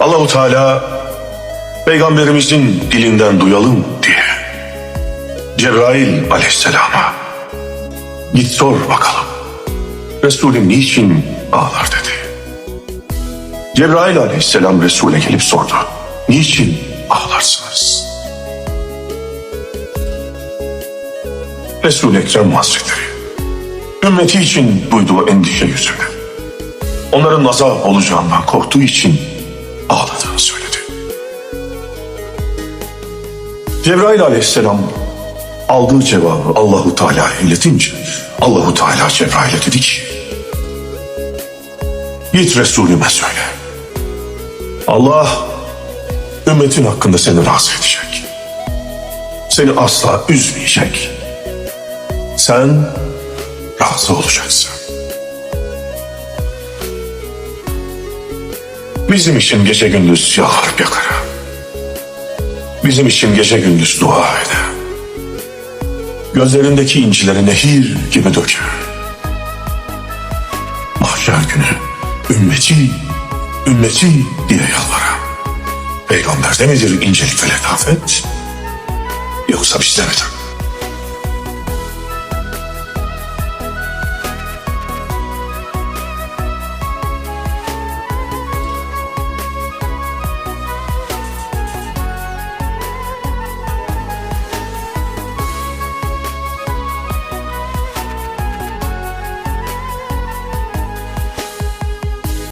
Allahu Teala peygamberimizin dilinden duyalım diye Cebrail aleyhisselama git sor bakalım Resulüm niçin ağlar dedi. Cebrail aleyhisselam Resul'e gelip sordu. Niçin ağlarsınız? Resul-i Ekrem Hazretleri ümmeti için duyduğu endişe yüzünden onların azap olacağından korktuğu için Cebrail aleyhisselam aldığı cevabı Allahu Teala'ya iletince Allahu Teala Cebrail'e dedi ki Git Resulüme söyle. Allah ümmetin hakkında seni razı edecek. Seni asla üzmeyecek. Sen razı olacaksın. Bizim için gece gündüz yalvarıp yakarı. Bizim için gece gündüz dua eder. Gözlerindeki incileri nehir gibi döker. Mahşer günü ümmeti, ümmeti diye yalvaran. Peygamberde midir incelik ve letafet? Yoksa bizde midir?